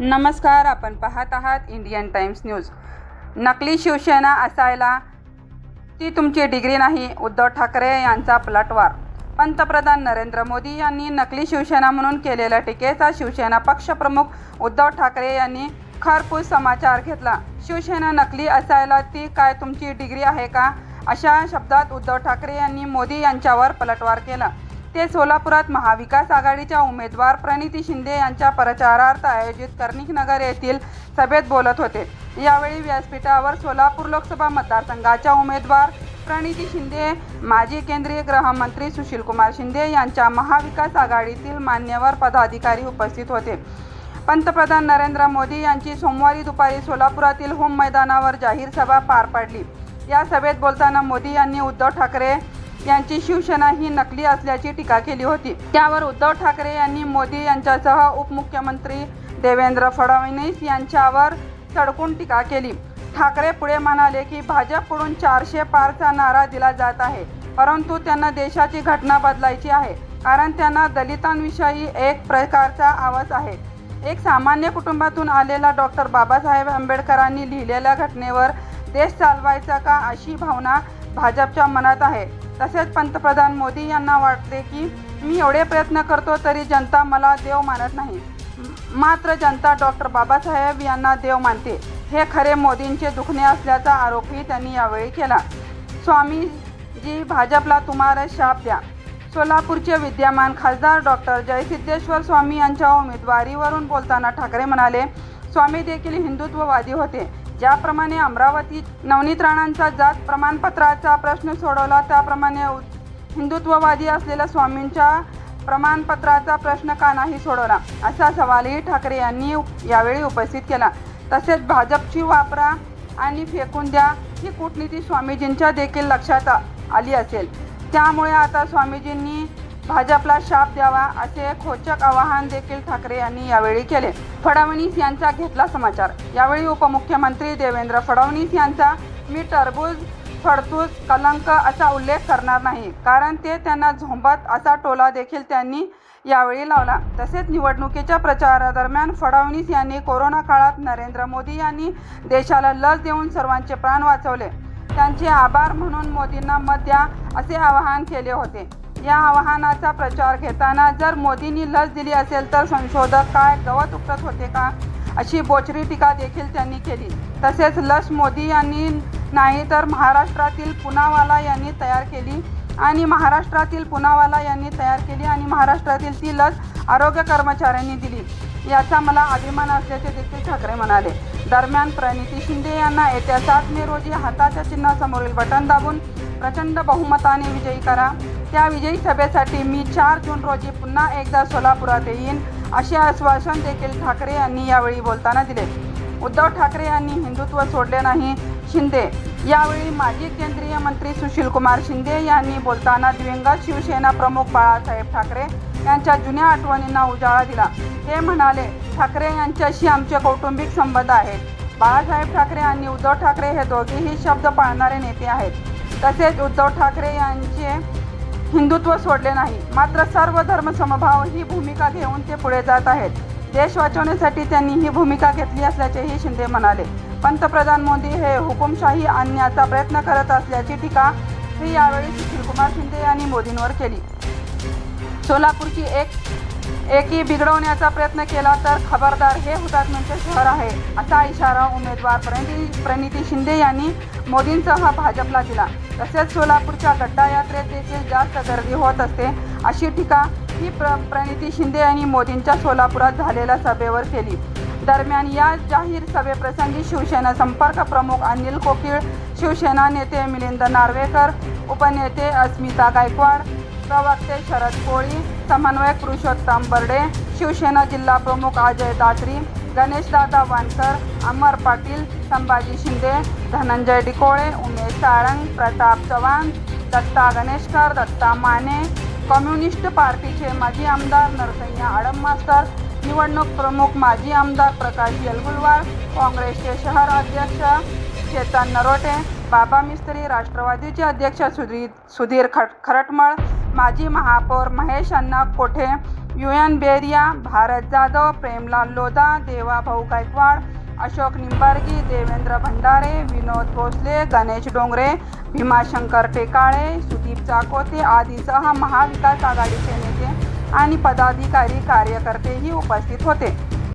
नमस्कार आपण पाहत आहात इंडियन टाइम्स न्यूज नकली शिवसेना असायला ती तुमची डिग्री नाही उद्धव ठाकरे यांचा पलटवार. पंतप्रधान नरेंद्र मोदी यांनी नकली शिवसेना म्हणून केलेल्या टीकेचा शिवसेना पक्षप्रमुख उद्धव ठाकरे यांनी खरपूस समाचार घेतला. शिवसेना नकली असायला ती काय तुमची डिग्री आहे का? अशा शब्दात उद्धव ठाकरे यांनी मोदी यांच्यावर पलटवार केला. ते सोलापुरात महाविकास आघाडीच्या उमेदवार प्रणिती शिंदे यांच्या प्रचारार्थ आयोजित कर्णिकनगर येथील सभेत बोलत होते. यावेळी व्यासपीठावर सोलापूर लोकसभा मतदारसंघाच्या उमेदवार प्रणिती शिंदे माजी केंद्रीय गृहमंत्री सुशीलकुमार शिंदे यांच्या महाविकास आघाडीतील मान्यवर पदाधिकारी उपस्थित होते. पंतप्रधान नरेंद्र मोदी यांची सोमवारी दुपारी सोलापुरातील होम मैदानावर जाहीर सभा पार पाडली. या सभेत बोलताना मोदी यांनी उद्धव ठाकरे यांची शिवसेना ही नकली असल्याची टीका केली होती. त्यावर उद्धव ठाकरे यांनी मोदी यांच्यासह उपमुख्यमंत्री देवेंद्र फडणवीस यांच्यावर सडकून टीका केली. ठाकरे पुढे म्हणाले की भाजपकडून चारशे पारचा नारा दिला जात आहे परंतु त्यांना देशाची घटना बदलायची आहे कारण त्यांना दलितांविषयी एक प्रकारचा आवाज आहे. एक सामान्य कुटुंबातून आलेला डॉक्टर बाबासाहेब आंबेडकरांनी लिहिलेल्या घटनेवर देश चालवायचा का अशी भावना भाजपच्या मनात आहे. तसेच पंतप्रधान मोदी यांना वाटते की मी एवढे प्रयत्न करतो तरी जनता मला देव मानत नाही. मात्र जनता डॉक्टर बाबासाहेब यांना देव मानते. हे खरे मोदींचे दुखणे असल्याचा आरोपही त्यांनी यावेळी केला. स्वामीजी भाजपला तुम्हाला शाप द्या. सोलापूरचे विद्यमान खासदार डॉक्टर जयसिद्धेश्वर स्वामी यांच्या उमेदवारीवरून बोलताना ठाकरे म्हणाले स्वामी देखील हिंदुत्ववादी होते. ज्याप्रमाणे अमरावती नवनीत राणांचा जात प्रमाणपत्राचा प्रश्न सोडवला त्याप्रमाणे हिंदुत्ववादी असलेल्या स्वामींच्या प्रमाणपत्राचा प्रश्न का नाही सोडवला? असा सवालही ठाकरे यांनी यावेळी उपस्थित केला. तसेच भाजपची वापरा आणि फेकून द्या ही कूटनीती स्वामीजींच्या देखील लक्षात आली असेल. त्यामुळे आता स्वामीजींनी भाजपला शाप द्यावा असे खोचक आवाहन देखील ठाकरे यांनी यावेळी केले. फडणवीस यांचा घेतला समाचार. यावेळी उपमुख्यमंत्री देवेंद्र फडणवीस यांचा मी टरबूज फडतूज कलंक असा उल्लेख करणार नाही. कारण ते त्यांना झोंबत असा टोला देखील त्यांनी यावेळी लावला. तसेच निवडणुकीच्या प्रचारादरम्यान फडणवीस यांनी कोरोना काळात नरेंद्र मोदी यांनी देशाला लस देऊन सर्वांचे प्राण वाचवले. त्यांचे आभार म्हणून मोदींना मत द्या असे आवाहन केले होते. या आवाहनाचा प्रचार घेताना जर मोदींनी लस दिली असेल तर संशोधक काय गवत उपटत होते का? अशी बोचरी टीका देखील त्यांनी केली. तसेच लस मोदी यांनी नाही तर महाराष्ट्रातील पुनावाला यांनी तयार केली आणि महाराष्ट्रातील पुनावाला यांनी तयार केली आणि महाराष्ट्रातील ती लस आरोग्य कर्मचाऱ्यांनी दिली. याचा मला अभिमान असल्याचे देखील ठाकरे म्हणाले. दरम्यान प्रणिती शिंदे यांना येत्या सात मे रोजी हाताच्या चिन्हासमोरील बटन दाबून प्रचंड बहुमताने विजयी करा. त्या विजयी सभेसाठी मी चार जून रोजी पुन्हा एकदा सोलापुरात येईन असे आश्वासन देखील ठाकरे यांनी यावेळी बोलताना दिले. उद्धव ठाकरे यांनी हिंदुत्व सोडले नाही शिंदे. यावेळी माजी केंद्रीय मंत्री सुशीलकुमार शिंदे यांनी बोलताना दिवंगत शिवसेना प्रमुख बाळासाहेब ठाकरे यांच्या जुन्या आठवणींना उजाळा दिला. ते म्हणाले ठाकरे यांच्याशी आमचे कौटुंबिक संबंध आहेत. बाळासाहेब ठाकरे आणि उद्धव ठाकरे हे दोघेही शब्द पाळणारे नेते आहेत. तसेच उद्धव ठाकरे यांचे हिंदुत्व सोडले नाही. मात्र सर्व धर्मसमभाव ही भूमिका घेऊन ते पुढे जात आहेत. देश वाचवण्यासाठी त्यांनी ही भूमिका घेतली असल्याचेही शिंदे म्हणाले. पंतप्रधान मोदी हे हुकुमशाही आणण्याचा प्रयत्न करत असल्याची टीका ही यावेळी सुशीलकुमार शिंदे यांनी मोदींवर केली. सोलापूरची एक एकी बिघडवण्याचा प्रयत्न केला तर खबरदार हे हुतात्म्यांचे शहर आहे असा इशारा उमेदवार प्रणिती प्रणिती शिंदे यांनी मोदींसह भाजपला दिला. तसेच सोलापूरच्या गड्डा यात्रेत देखील जास्त गर्दी होत असते. अशी टीका ही प्र प्रणिती शिंदे यांनी मोदींच्या सोलापुरात झालेल्या सभेवर केली. दरम्यान या जाहीर सभेप्रसंगी शिवसेना संपर्क प्रमुख अनिल कोकीळ शिवसेना नेते मिलिंद नार्वेकर उपनेते अस्मिता गायकवाड प्रवक्ते शरद कोळी समन्वयक पुरुषोत्तम बर्डे शिवसेना जिल्हा प्रमुख अजय दात्री गणेशदादा वानकर अमर पाटील संभाजी शिंदे धनंजय डिकोळे उमेश साळंग प्रताप चव्हाण दत्ता गणेशकर दत्ता माने कम्युनिस्ट पार्टीचे माजी आमदार नरसय्या आडम मास्तर निवडणूक प्रमुख माजी आमदार प्रकाश येलगुलवार काँग्रेसचे शहर अध्यक्ष चेतन नरोटे बाबा मिस्त्री राष्ट्रवादीचे अध्यक्ष सुधीर सुधीर खट खरटमळ माजी महापौर महेश अण्णा कोठे यू एन बेरिया भारत जाधव प्रेमलाल लोधा देवाभाऊ गायकवाड अशोक निंबार्गी देवेंद्र भंडारे विनोद भोसले गणेश डोंगरे भीमाशंकर टेकाळे सुदीप चाकोते आदीसह महाविकास आघाडीचे नेते आणि पदाधिकारी कार्यकर्तेही उपस्थित होते.